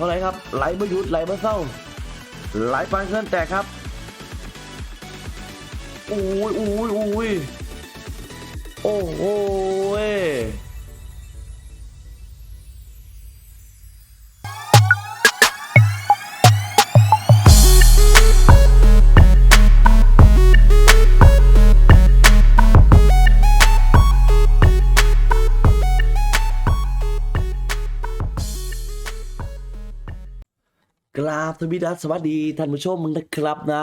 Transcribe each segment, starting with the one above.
ท่าไรครับไหลไม่หยุดไหลไม่เศร้าไหลปานเคลื่อนแตกครับอุ้ยอุ้ยอุ้ยโอ้โห กราบทวิดัสสวัสดีท่านผู้ชมนะครับนะ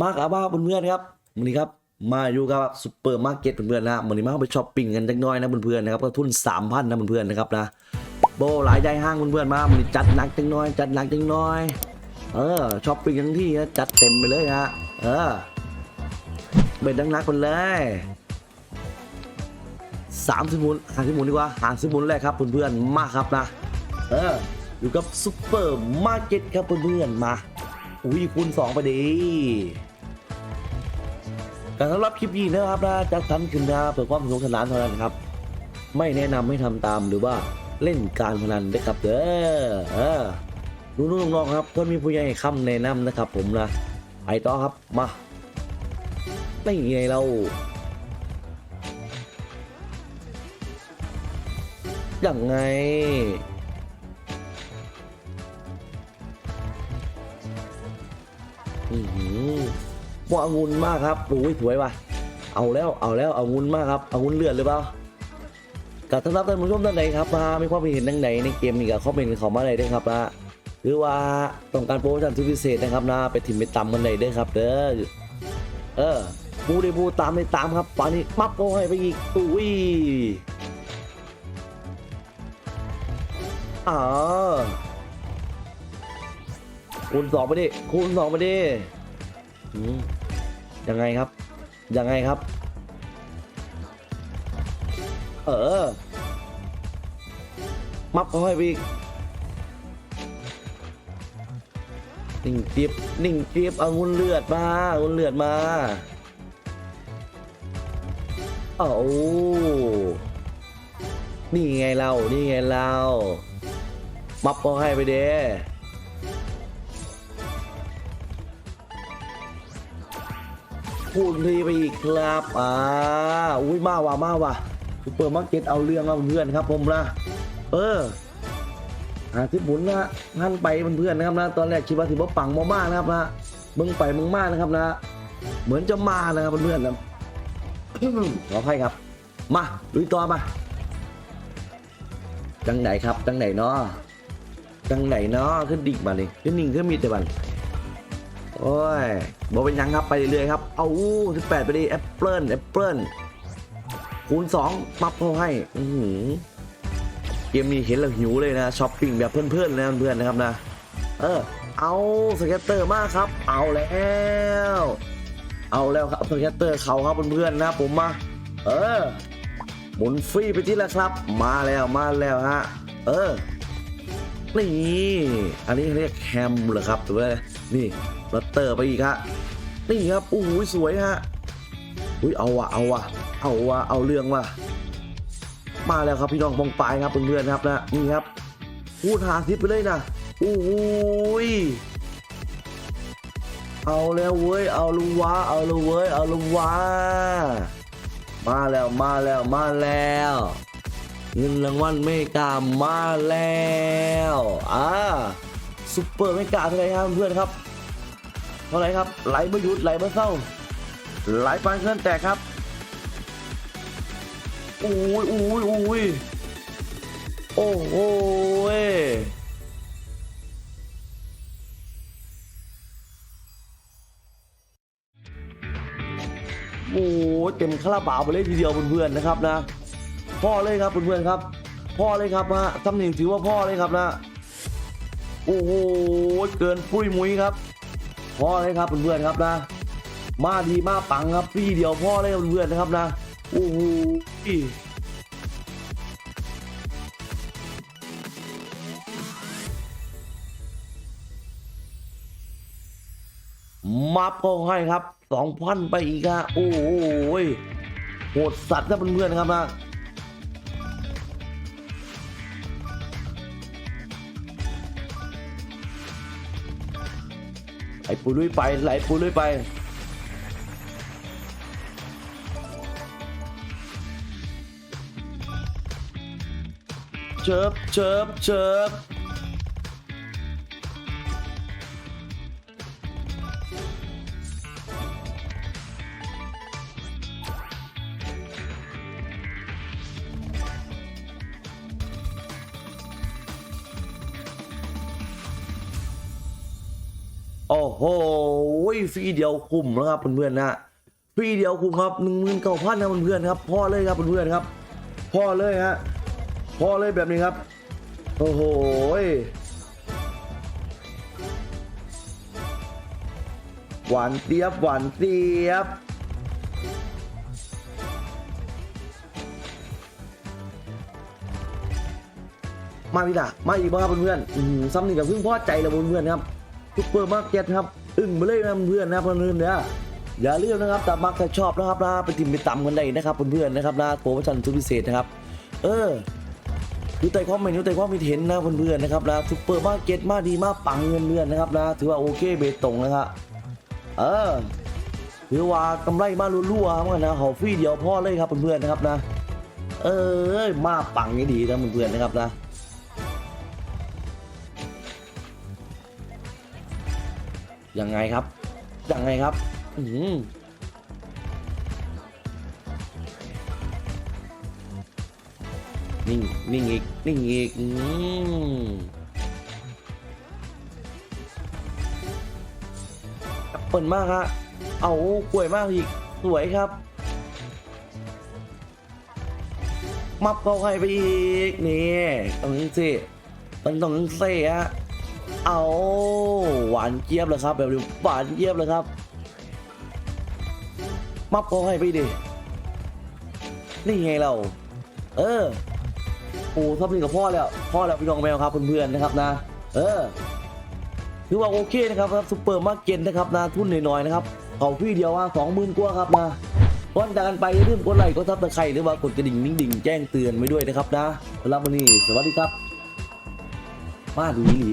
มากอาบ้าเพื่อนๆครับวันนี้ครับมาอยู่กับซุปเปอร์มาร์เก็ตเพื่อนๆนะวันนี้มาไปช้อปปิ้งกันจักน้อยนะเพื่อนๆนะครับก็ทุน3,000นะเพื่อนๆนะครับนะโบหลายใจห้างเพื่อนๆมาวันนี้จัดหนักจังน้อย จัดหนักจังน้อย เออช้อปปิ้งทั้งที่นะจัดเต็มไปเลยฮะเออเบ็ดดังนักคนเลยสามสิบมุนห้าสิบมุนดีกว่าหาสิบมุนแรกครับเพื่อนๆมาครับนะ เออ อยู่กับซุปเปอร์มาร์เก็ตครับเพื่อนๆมา อุ้ยคูณสองไปดีการสำหรับคลิปนี้นะครับนะจะทำขึ้นนะเพื่อความสนุกสนานเท่านั้นครับ ไม่แนะนำให้ทำตามหรือว่าเล่นการพนันนะครับเด้อเออนุ่นๆน้องๆครับเพื่อนมีผู้ใหญ่คำแนะนำนะครับ ผมนะไปต่อครับมาไม่ไงเราอย่างไง อือหือว่าองุ่นมากครับโอ้ยสวยว่ะ เอาแล้วเอาแล้วเอางุ่นมากครับเอางุ่นเลือดหรือเปล่ากับท่านรับท่านผู้ชมท่านใดครับมามีความเห็นทางไหนในเกมนี้กับคอมเมนต์เข้ามาเลยด้วยครับนะหรือว่าต้องการโปรโมชั่นพิเศษนะครับนะไปถิ่มไปตำกันเลยด้วยครับเด้อเออบูได้บูตามได้ตามครับป่านนี้ปั๊บก็ให้ไปอีกอุ้ยอ๋อ คูณสองไปดิคูณสองไปดิยังไงครับ ยังไงครับ เออ มับเขาให้ไปอีกนิ่งเจี๊ยบนิ่งเจี๊ยบเอางุนเลือดมาเอางุนเลือดมาเอานี่ไงเรา นี่ไงเรา มับเขาให้ไปเด้ พูดทีไปอีกครับอ่าอุ้ยมาว่ะมาว่ะซุปเปอร์มาร์เก็ตเอาเรื่องเอาเพื่อนครับผมนะเออหาที่หมุนนะท่านไปเพื่อนนะครับนะตอนแรกคิดว่าถือว่าปังมากๆนะครับนะมึงไปมึงมานะครับนะ เหมือนจะมานะครับเพื่อนๆนะขออภัยครับ มาลุยต่อมาจังไหนครับจังไหนเนาะจังไหนเนาะขึ้นดิ่งมาเลยขึ้นนิ่งขึ้นมีแต่บัน โอ้ยบอกเป็นยังครับไปเรื่อยๆครับ เอาสิบแปดไปดิแอปเปิลแอปเปิลคูณสองปั๊บเขาให้อือเกมนี้เห็นแล้วหิวเลยนะช้อปปิ้งแบบเพื่อนๆนะเพื่อนๆนะครับนะ เออ เอาสเก็ตเตอร์มากครับ เอาแล้ว เอาแล้วครับสเก็ตเตอร์เขาครับเพื่อนๆนะผมมา เออหมุนฟรีไปที่แล้วครับ มาแล้วมาแล้วฮะ เออ นี่ อันนี้เรียกแคมเหรอครับหรือว่านี่ ลัตเตอร์ไปอีกฮะนี่ครับอู้หูสวยฮะอุ้ยเอาว่ะเอาว่ะเอาว่ะเอาเรื่องว่ะมาแล้วครับพี่น้องปองปลายครับเพื่อนๆครับนะนี่ครับพูดหาทิปไปเลยนะอู้หูยเอาแล้วเว้ยเอาลุงวะเอาลุงเว้ยเอาลุงวะมาแล้วมาแล้วมาแล้วเงินรางวัลเมกามาแล้วอ่าซุปเปอร์เมกาเท่าไหร่ครับเพื่อนครับ เท่าไหร่ครับไหลไม่หยุดไหลไม่เศร้าไหลปานเคลื่อนแตกครับอุ้ยอุ้ยอุ้ยโอ้โหโอ้เต็มคาราบาวไปเลยทีเดียวเพื่อนๆนะครับนะ พ่อเลยครับเพื่อนๆครับ พ่อเลยครับฮะตำแหน่งถือว่าพ่อเลยครับนะ โอ้โหเกินปุ้ยมุ้ยครับ พ่อเลยครับเพื่อนๆครับนะ มาดีมาปังครับพี่เดียวพ่อเลยเพื่อนๆนะครับนะโอ้โหมับก็ให้ครับสองพันไปอีกฮะโอ้โหโหดสัตว์นะเพื่อนๆครับนะ ไอ้ปุยลุยไปไหลปุยลุยไปเชิบเชิบเชิบ โอ้โหฟรีเดียวคุ้มนะครับเพื่อนๆนะฟรีเดียวคุ้มครับหนึ่งหมื่นเก้าพันนะเพื่อนๆครับพอเลยครับเพื่อนๆครับพอเลยฮะพอเลยแบบนี้ครับ โอ้โหหวานเตียบหวานเตียบมาพี่ดามาอีกบ้างครับเพื่อนๆอื้อหือซ้ำนี่งกับเพิ่งพอใจแล้วเพื่อนๆครับ ซุปเปอร์มาร์เก็ตครับอึ้งไปเลยนะเพื่อนนะเพื่อนเนี่ยอย่าลืมนะครับตามมักถ้าชอบนะครับนะไปติมไปตำกันได้นะครับเพื่อนๆนะครับนะโปรโมชั่นสุดพิเศษนะครับ เออดูแต่ความเมนูแต่ความคิดเห็นนะเพื่อนๆนะครับนะซุปเปอร์มาร์เก็ตมาดีมากปังเงินเดือนนะครับนะถือว่าโอเคเบตงนะครับเออถือว่ากำไรมาลั่วๆเหมือนกันนะหอฟรีเดียวพ่อเลยครับเพื่อนๆนะครับนะ เออมาปังนี่ดีนะเพื่อนๆนะครับนะ ยังไงครับ ยังไงครับ อืมนิ่งนิ่งอีก นิ่งอีก อืมเปิดมากฮะ เอากล้วยมากอีก สวยครับ มับเข้าให้ไปอีก นี่ตรงนี้สิต้องตรงนี้สิฮะ เอาหวานเจี๊ยบเลยครับ แบบนี้หวานเจี๊ยบเลยครับมับเข้าให้ไปดินี่ไงเรา เออโอ้ทับนี่กับพ่อแล้วพ่อแล้วพี่น้องแมวครับเพื่อนๆนะครับนะ เออถือว่าโอเคนะครับซุปเปอร์มาร์เก็ตนะครับนะทุนหน่อยๆนะครับเขาพี่เดียวว่าสองหมื่นกว่าครับนะก่อนจากกันไปอย่าลืมกดไลค์กดซับสไครต์หรือว่ากดกระดิ่งนิ่งดิ่งแจ้งเตือนไว้ด้วยนะครับนะสำหรับวันนี้สวัสดีครับ มาดูนี่